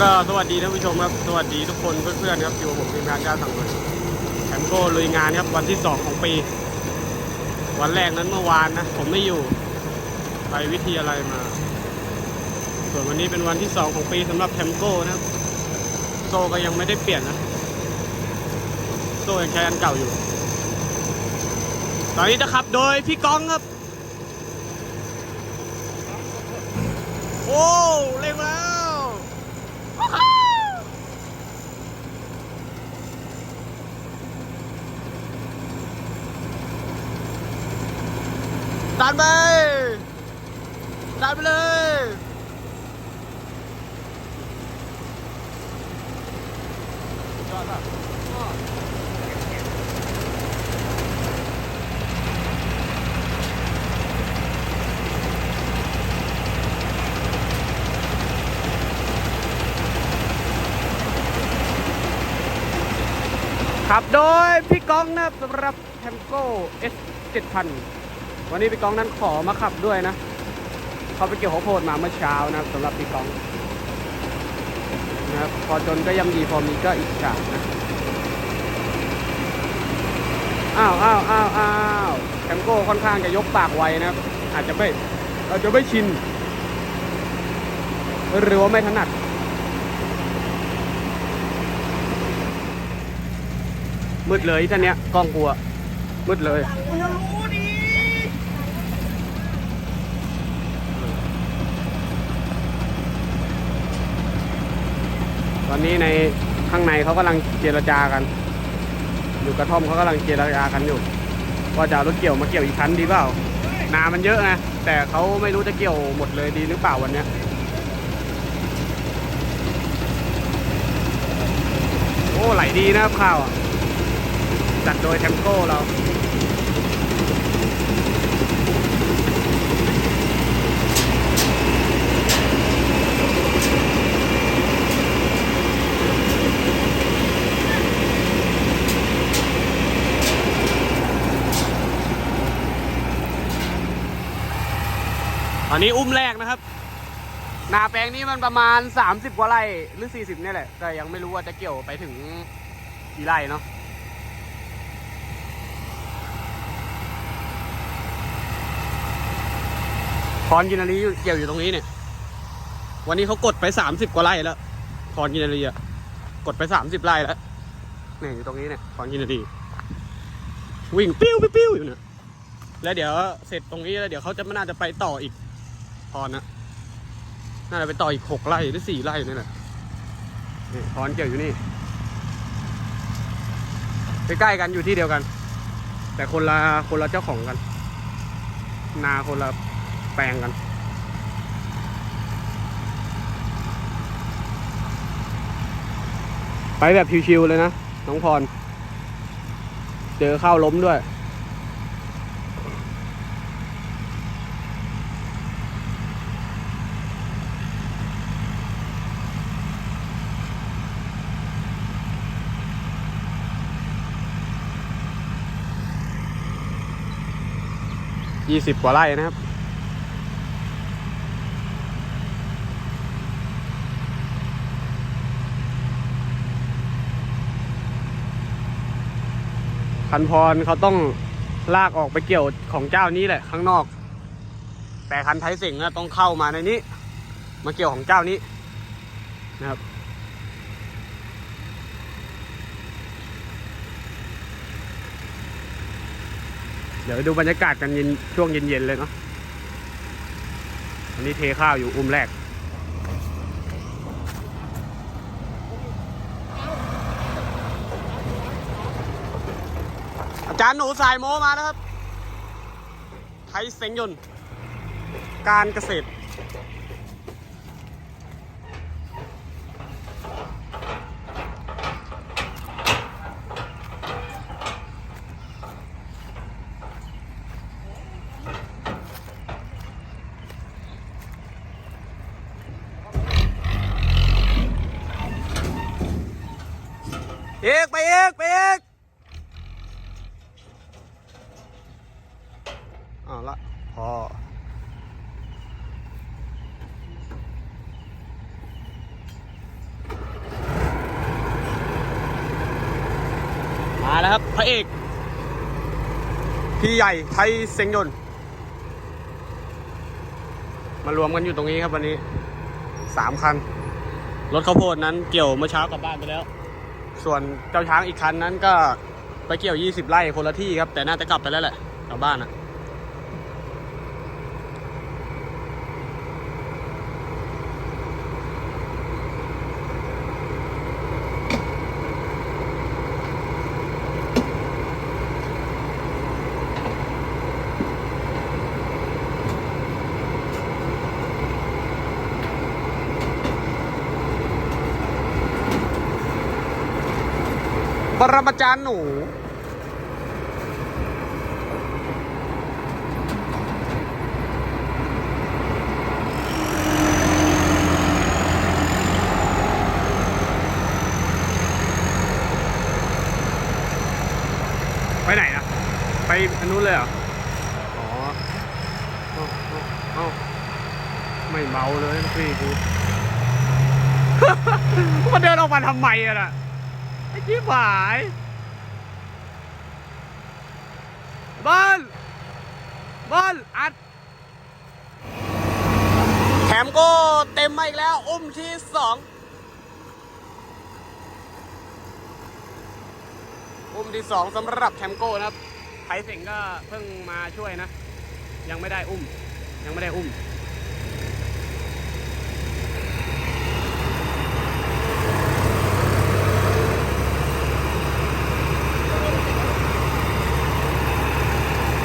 ก็สวัสดีท่านผู้ชมครับ สวัสดีทุกคนเพื่อนๆครับอยู่ผมทีมงานเจ้าสังเวยแคมโก้ลุยงานครับวันที่สองของปี วันแรกนั้นเมื่อวานนะ ผมไม่อยู่ไปวิทยาลัยมา ส่วนวันนี้เป็นวันที่สองของปีสำหรับแคมโก้นะครับโซ่ก็ยังไม่ได้เปลี่ยนนะโซ่ยังใช้อันเก่าอยู่ ตอนนี้จะขับโดยพี่ก้องครับ โอ้เร่งแล้วดันไป ดันไปเลยยอดป่ะขับโดยพี่ก้องนะครับสำหรับแทมโก้ S 7000วันนี้พี่ก้องนั้นขอมาขับด้วยนะ เขาไปเกี่ยวข้าวโพดมาเมื่อเช้านะครับสำหรับพี่กองนะครับพอจนก็ยังดีพอมีก็อีกฉากนะอ้าวอ้าวอ้าวอ้าวแคมโก้ค่อนข้างจะยกปากไวนะครับ อาจจะไม่อาจจะไม่ชิน หรือว่าไม่ถนัดมืดเลยท่านเนี้ยกล้องกลัวมืดเลย ตอนนี้ในข้างในเขากำลังเจรจากัน อยู่กระท่อมเขากำลังเจรจากันอยู่ว่าจะรถเกี่ยวมาเกี่ยวอีกคันดีเปล่านามันเยอะไงแต่เขาไม่รู้จะเกี่ยวหมดเลยดีหรือเปล่าวันเนี้ยโอ้ไหลดีนะครับข้าวจัดโดยแทมโก้เรา อันนี้อุ้มแรกนะครับ นาแปลงนี้มันประมาณ 30 กว่าไร่หรือ 40เนี่ยแหละ แต่ยังไม่รู้ว่าจะเกี่ยวไปถึงกี่ไร่เนาะคอนกินารีเกี่ยวอยู่ตรงนี้เนี่ย วันนี้เขากดไป 30 กว่าไร่แล้วคอนกินารีอะกดไป 30 ไร่แล้วเนี่ยอยู่ตรงนี้เนี่ยคอนกินารีวิ่งปิ้วปิ้วปิ้วอยู่เนี่ยแล้วเดี๋ยวเสร็จตรงนี้แล้วเดี๋ยวเขาจะไม่น่าจะไปต่ออีก พรนะน่าจะไปต่ออีกหกไร่หรือสี่ไร่นี่แหละนี่พรเกี่ยวอยู่นี่ใกล้ๆกันอยู่ที่เดียวกัน แต่คนละคนละเจ้าของกัน นาคนละแปลงกันไปแบบชิวๆเลยนะ น้องพร เจอข้าวล้มด้วย ยี่สิบกว่าไร่นะครับ คันพรเขาต้องลากออกไปเกี่ยวของเจ้านี้แหละข้างนอก แต่คันไทยสิงห์นะต้องเข้ามาในนี้ มาเกี่ยวของเจ้านี้นะครับ ดี๋ยวดูบรรยากาศกันเย็นช่วงเย็นๆเลยเนาะอันนี้เทข้าวอยู่อุ้มแรก อาจารย์หนูสายโมมาแล้วครับ ไทยเซ็งยน การเกษตร เอกไปเอกไปเอกเอาละพอ แล้วครับ พระเอก พี่ใหญ่ไทยเซ็งยนต์มารวมกันอยู่ตรงนี้ครับวันนี้สามคัน รถข้าวโพดนั้นเกี่ยวเมื่อเช้ากลับบ้านไปแล้ว ส่วนเจ้าช้างอีกคันนั้นก็ไปเกี่ยว 20 ไร่คนละที่ครับ แต่น่าจะกลับไปแล้วแหละกลับบ้านอะ ปรมาจารย์หนู ไปไหนอะไปอันนู้นเลยเหรอ อ๋อเอ้าเอ้าเอาไม่เบาเลยพี่กู มันเดินออกมาทำไมอะน่ะ ที่หายบอลบอลอัด แถมก็เต็มมาอีกแล้ว อุ้มที่สองอุ้มที่สองสำหรับแคมโก้นะครับไทยเสิงก็เพิ่งมาช่วยนะ ยังไม่ได้อุ้ม ยังไม่ได้อุ้ม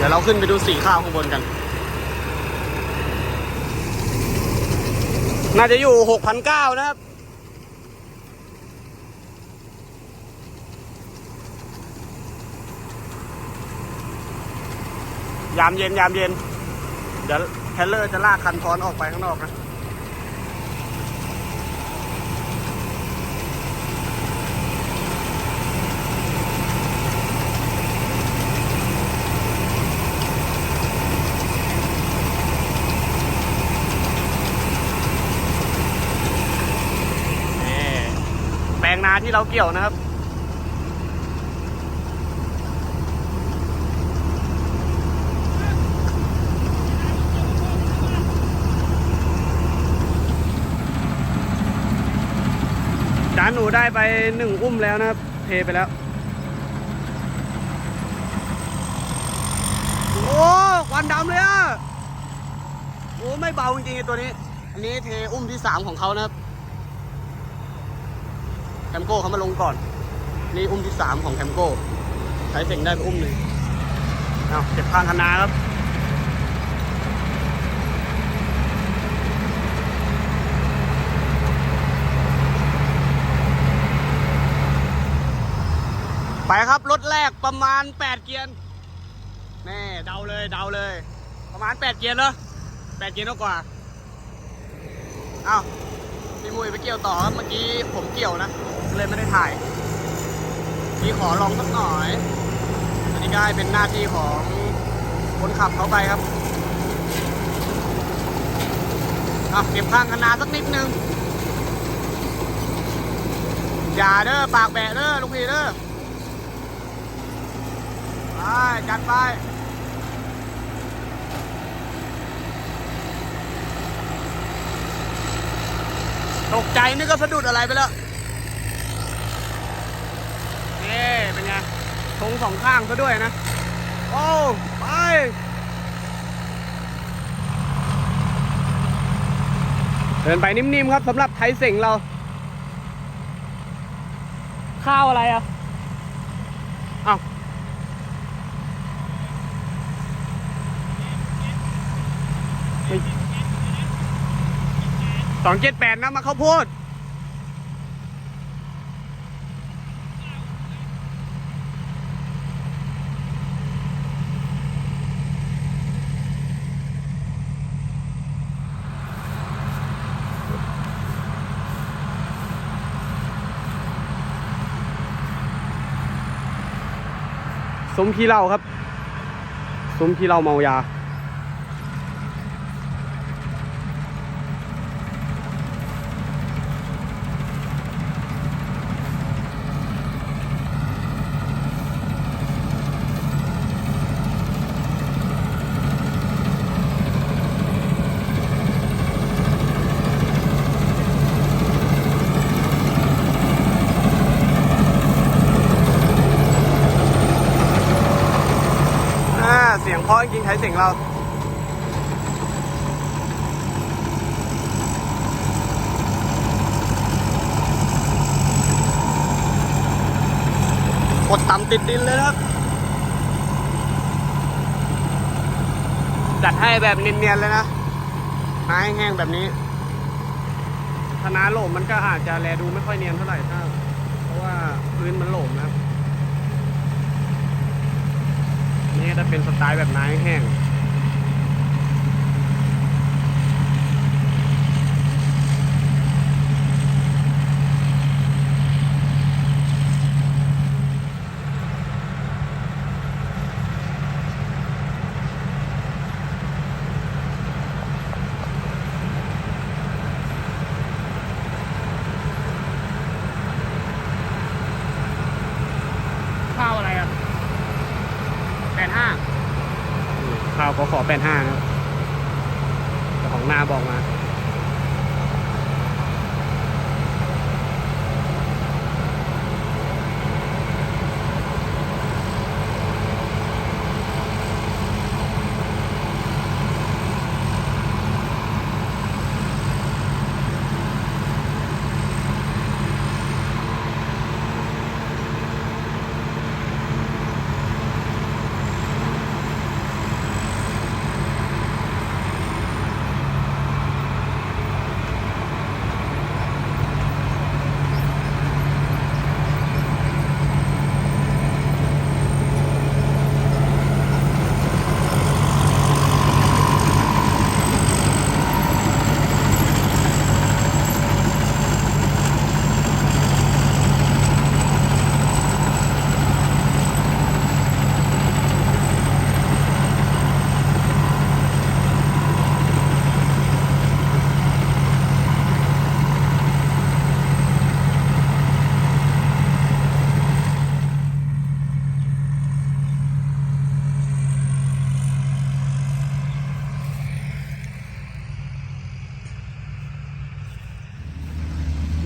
ดี๋ยวเราขึ้นไปดูสีข้าวข้างบนกัน น่าจะอยู่หกพันเก้านะครับ ยามเย็นยามเย็น เดี๋ยวแทรลเลอร์จะลากคันท้อนออกไปข้างนอกนะ นี่แปลงนา ที่เราเกี่ยวนะครับ จานหนูได้ไปหนึ่งอุ้มแล้วนะครับ เทไปแล้ว โอ้ควันดำเลยอะ โอ้ไม่เบาจริงๆตัวนี้ อันนี้เทอุ้มที่สามของเขานะครับ แคมโก้เขามาลงก่อน นี่อุ้มที่สามของแคมโก้ ใช้เสงได้ไปอุ้มหนึ่งเอาเก็บพางคณาครับไปครับ รถแรกประมาณ 8 เกียร์แน่เดาเลยเดาเลย ประมาณ 8 เกียร์เหรอ8เกียร์กว่าเอ้าพี่มุยไปเกี่ยวต่อครับเมื่อกี้ผมเกี่ยวนะ เลยไม่ได้ถ่ายพี่ขอลองสักหน่อย อันนี้ก็ให้เป็นหน้าที่ของคนขับเขาไปครับอะเก็บข้างคณาสักนิดนึง อย่าเด้อปากแบะเด้อลุงพี่เด้อไปจัดไปตกใจนึกก็สะดุดอะไรไปแล้ว เป็นไงทงสองข้างซะด้วยนะ โอ้ไปเดินไปนิ่มๆครับสำหรับไทยเส็งเรา ข้าวอะไรอะอ้าวสองเจ็ดแปดนะมาข้าวโพด ซุ้มขี้เหล้าครับซุ้มขี้เหล้าเมายา ช้เสียงเรากดต่ำติดดินเลยนะครับ จัดให้แบบเนียนๆเลยนะน้าแห้งแบบนี้ถ้าน้าโหลมมันก็อาจจะแลดูไม่ค่อยเนียนเท่าไหร่ถ้าเพราะว่าพื้นมันโหลมนะครับ นี่จะเป็นสไตล์แบบน้ำแห้งข้าวอะไรอะแปดห้าข้าวก็ขอแปดห้านะครับ มาบอกมา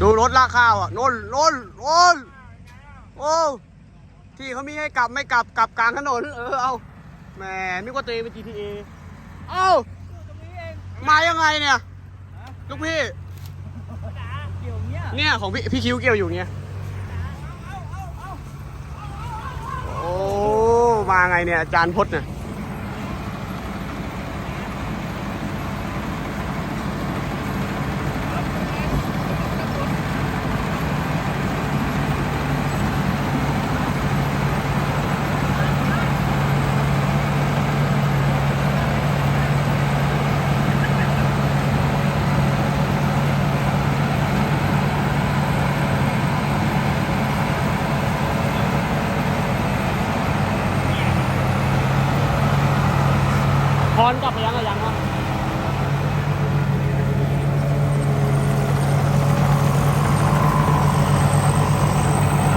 ดูรถ ลากข้าวอะโน่นโน่นโน่นโอ้ที่เขามีให้กลับไม่กลับกลับกลางถนน เออเอาแหมนึกว่าตัวเองเป็น GTA เอ้ามายังไงเนี่ยลูกพี่เนี่ยของพี่พี่คิวเกี่ยวอยู่เนี่ยโอ้มาไงเนี่ยอาจารย์พจน์เนี่ย อนกลับไปยังอะยังวะ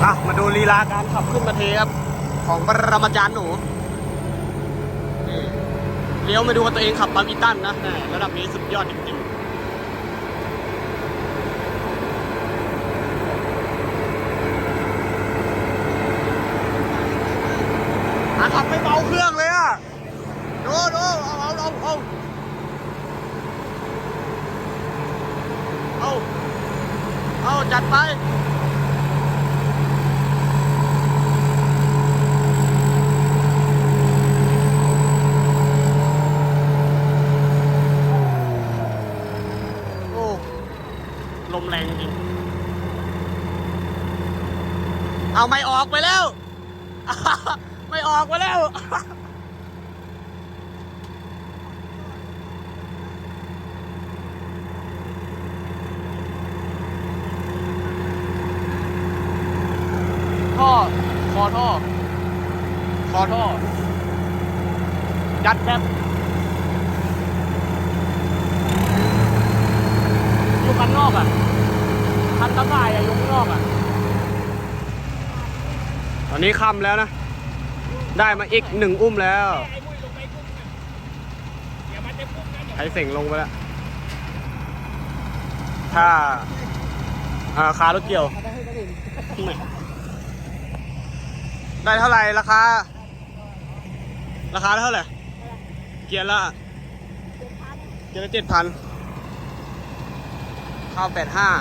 อะมาดูลีลาการขับขึ้นมาเทครับ ของปรมาจารย์หนูนี่เลี้ยวมาดูว่าตัวเองขับบาร์มิตันนะแหมระดับนี้สุดยอดจริงๆอะขับไม่เบาเครื่องเลยอะ ดูดูเอาเอาเอาเอาเอาเอาจัดไป โอ้ ลมแรงจริง เอาไม่ออกไปแล้ว ไม่ออกไปแล้ว ท่อ คอท่อ คอท่อ ยัดแบบอยู่ข้างนอกอะ คันตะข่ายอะอยู่ข้างนอกอะ ตอนนี้ค่ำแล้วนะ ได้มาอีกหนึ่งอุ้มแล้วไข่เต็งนะเดี๋ยวใช้เสียงลงไปแล้ว ถ้าอ่าคารถเกี่ยวไปให้คนอื่นได้เท่าไหร่ราคา ราคาเท่าไหร่ เกียร์ละเกียร์ละเจ็ดพันข้าวแปดห้าๆ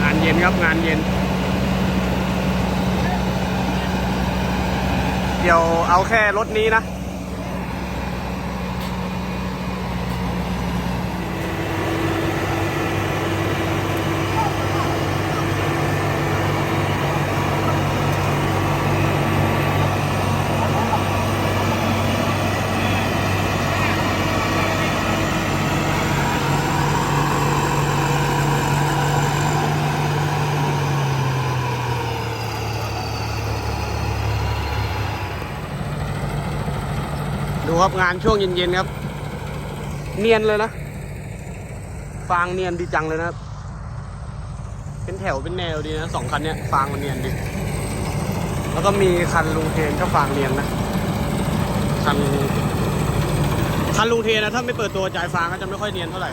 งานเย็น ครับงานเย็น เดี๋ยวเอาแค่รถนี้นะ ดูครับงานช่วงเย็นๆครับ เนียนเลยนะฟางเนียนดีจังเลยนะครับ เป็นแถวเป็นแนวดีนะสองคันเนี้ยฟางมันเนียนดี แล้วก็มีคันลุงเทนก็ฟางเนียนนะคันคันลุงเทนนะถ้าไม่เปิดตัวจ่ายฟางก็จะไม่ค่อยเนียนเท่าไหร่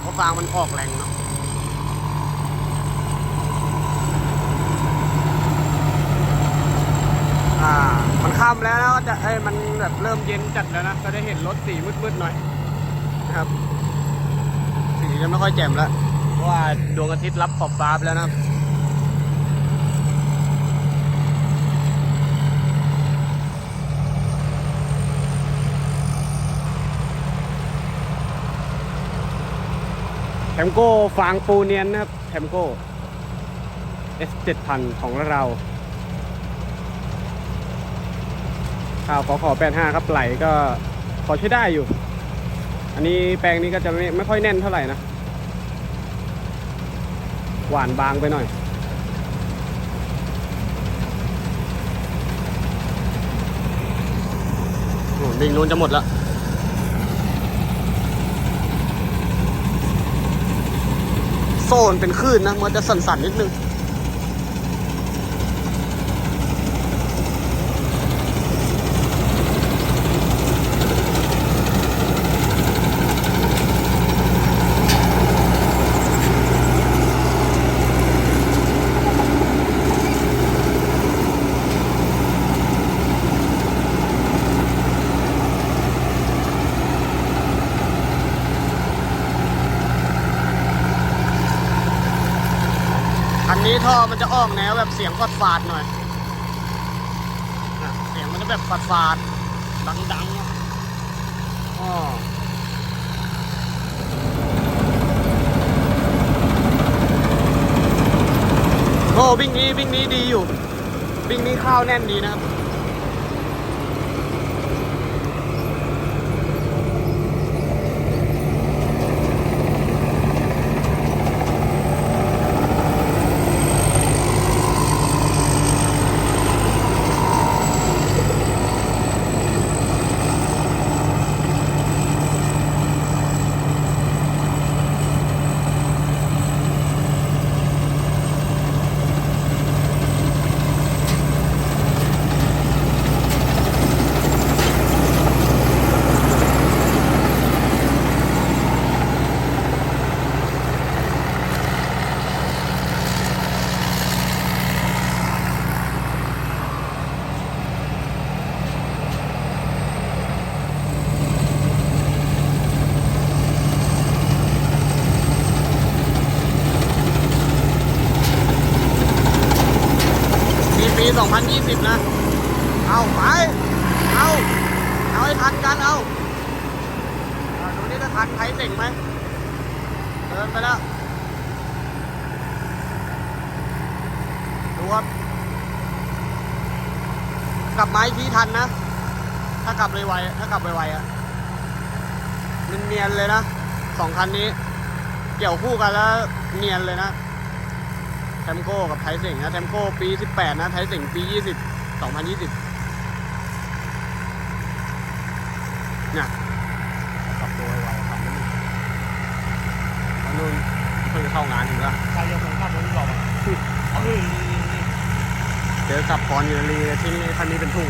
เพราะฟางมันออกแรงเนาะ อ่า มัน ค่ำแล้วนะก็จะเอ้ยมันแบบเริ่มเย็นจัดแล้วนะ ก็ได้เห็นรถสีมืดๆหน่อยนะครับ สีจะไม่ค่อยแจ่มแล้วเพราะว่าดวงอาทิตย์รับขอบฟ้าไปแล้วนะครับแถมโก้ฟางปูเนียนนะครับแถมโก้ S 7 0 0 0 ของเรา ข้าวขอขอแปดห้าครับไหลก็พอใช้ได้อยู่ อันนี้แปลงนี้ก็จะไม่ไม่ค่อยแน่นเท่าไหร่นะ หวานบางไปหน่อยโอ้ดิงนู้นจะหมดแล้วโซนเป็นคลื่นนะมันจะสั่นๆนิดนึง ท่อมันจะออกแนวแบบเสียงฟาดฟาดหน่อย เสียงมันจะแบบฟาดฟาดดังๆอะอ๋อโอ้วิ่งนี้วิ่งนี้ดีอยู่ วิ่งนี้ข้าวแน่นดีนะครับ มีปี 2020 นะ เอาไป เอา เอาให้ทันกัน เอาเอาดูนี่จะทันไทยเต่งไหมเดินไปแล้ว ดูครับ กลับไม้ทีทันนะ ถ้ากลับไวๆถ้ากลับไวๆอะเนียนๆเลยนะสองคันนี้ เกี่ยวคู่กันแล้วเนียนเลยนะ แทมโก้กับไทเสิงนะแทมโก้ปี 18 นะไทเสิงปี 20 2020เนี่ยกลับตัวไวทำไม่ดีตอนนู้นเพิ่งเข้างานอยู่ละใครจะผมขับรถต่อเอาเเจอกับพรยูรีที่ท่านนี้เป็นทุ่ง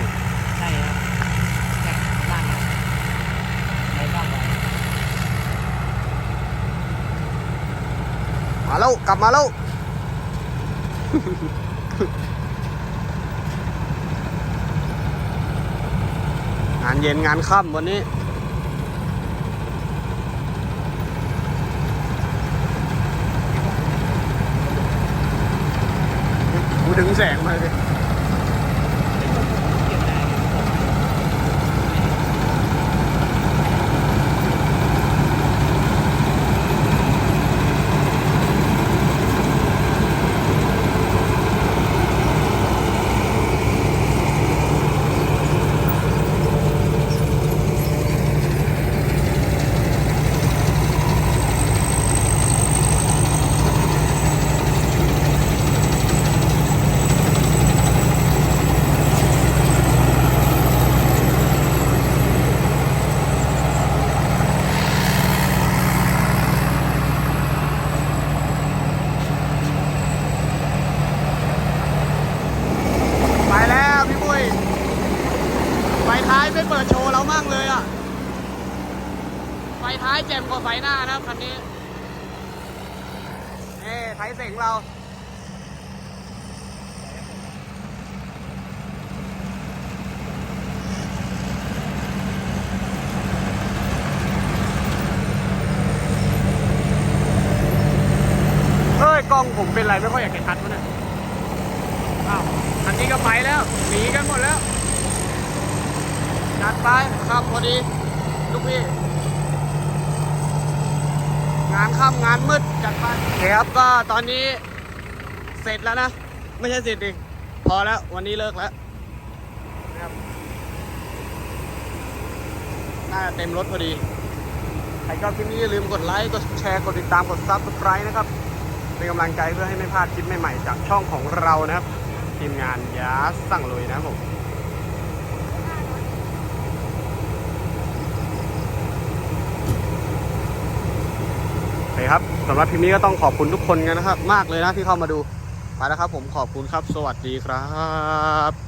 ใช่ครับมาแล้วกลับมาแล้ว งานเย็นงานค่ำวันนี้ กูดึงแสงมาเลย ไปแล้วพี่ปุ้ยไฟท้ายไม่เปิดโชว์เรามั่งเลยอะ ไฟท้ายแจ่มกว่าไฟ หน้านะครันนี้เอ้ไทยเสงเราเอ้ยกล้องผมเป็นไรไม่ค่อยอยากจะชัดวะเนี่ยอ้าวอันนี้ก็ไปแล้วหนีกันหมดแล้วจัดไปครับพอดีลูกพี่ งานค่ำงานมืดจัดไปโอเครับก็ตอนนี้เสร็จแล้วนะ ไม่ใช่เสร็จดิพอแล้ววันนี้เลิกแล้วนะครับน่าจะเต็มรถพอดีใครชอบคลิปนี้อย่าลืมกดไลค์กดแชร์กดติดตามกดซับสไครต์นะครับเป็นกำลังใจเพื่อให้ไม่พลาดคลิปใหม่ๆจากช่องของเรานะครับ ทีมงานยาสั่งลุยนะครับผม โอเค ครับสำหรับคลิปนี้ก็ต้องขอบคุณทุกคนกันนะครับ มากเลยนะที่เข้ามาดู ไปแล้วครับผมขอบคุณครับ สวัสดีครับ